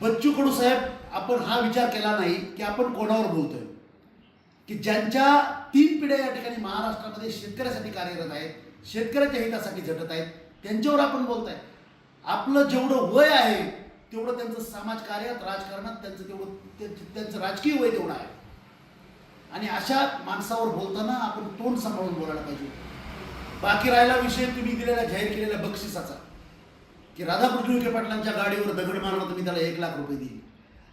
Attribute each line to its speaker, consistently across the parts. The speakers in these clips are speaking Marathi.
Speaker 1: बच्चू कडू साहेब आपण हा विचार केला नाही की आपण कोणावर बोलतोय? की ज्यांच्या तीन पिढ्या या ठिकाणी महाराष्ट्रामध्ये शेतकऱ्यासाठी कार्यरत आहेत शेतकऱ्याच्या हितासाठी झटत आहेत त्यांच्यावर आपण बोलताय. आपलं जेवढं वय आहे तेवढं त्यांचं समाजकार्यात राजकारणात त्यांचं तेवढं त्यांचं त्यांचं राजकीय वय तेवढं आहे. आणि अशा माणसावर बोलताना आपण तोंड सांभाळून बोलायला पाहिजे. बाकी राहिला विषय तुम्ही दिलेला जाहीर केलेल्या बक्षिसाचा. की राधाकृष्ण विखे पाटलांच्या गाडीवर दगड मारला तर मी त्याला एक लाख रुपये देईल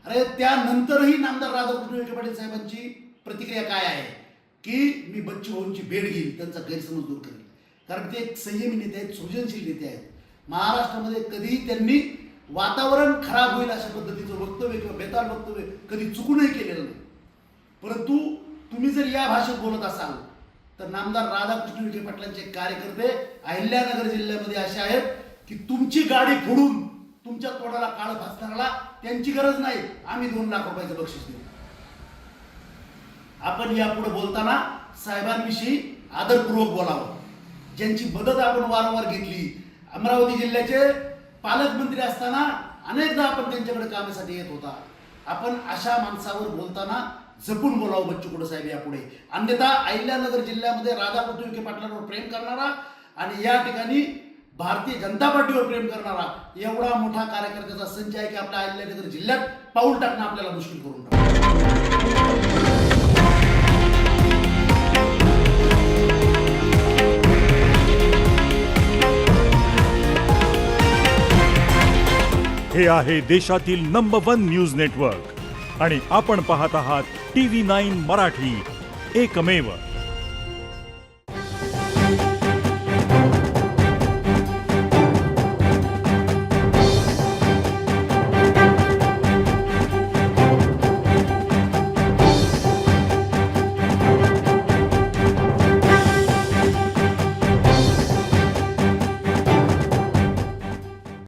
Speaker 1: अरे त्यानंतरही नामदार राधाकृष्ण विखे पाटील साहेबांची प्रतिक्रिया काय आहे? की मी बच्चू भाऊंची भेट घेईल त्यांचा गैरसमज दूर करेल. कारण ते एक संयमी नेते आहेत सृजनशील नेते आहेत. महाराष्ट्रामध्ये कधीही त्यांनी वातावरण खराब होईल अशा पद्धतीचं वक्तव्य किंवा बेताल वक्तव्य कधी चुकूनही केलेलं नाही. परंतु तुम्ही जर या भाषेत बोलत असाल तर नामदार राधाकृष्ण विखे पाटलांचे कार्यकर्ते अहिल्यानगर जिल्ह्यामध्ये असे आहेत की तुमची गाडी फोडून तुमच्या तोंडाला काळ भासणाऱ्याला त्यांची गरज नाही. आम्ही दोन लाख रुपयाचं बक्षीस देऊ. आपण यापुढे बोलताना साहेबांविषयी आदरपूर्वक बोलावं. ज्यांची मदत आपण वारंवार घेतली अमरावती जिल्ह्याचे पालकमंत्री असताना अनेकदा आपण त्यांच्याकडे कामासाठी येत होता. आपण अशा माणसावर बोलताना जपून बोलावं बच्चू साहेब यापुढे अन्यथा अहिल्यानगर जिल्ह्यामध्ये राधा विखे पाटलांवर प्रेम करणारा आणि या ठिकाणी भारतीय जनता पार्टीवर प्रेम करणारा एवढा मोठा कार्यकर्त्याचा संच आहे की आपल्या अहिल्यानगर जिल्ह्यात पाऊल टाकणं आपल्याला मुश्किल करून
Speaker 2: हे आहे देशातील नंबर वन न्यूज नेटवर्क आणि आपण पाहत आहात टी व्ही नाईन मराठी. एकमेव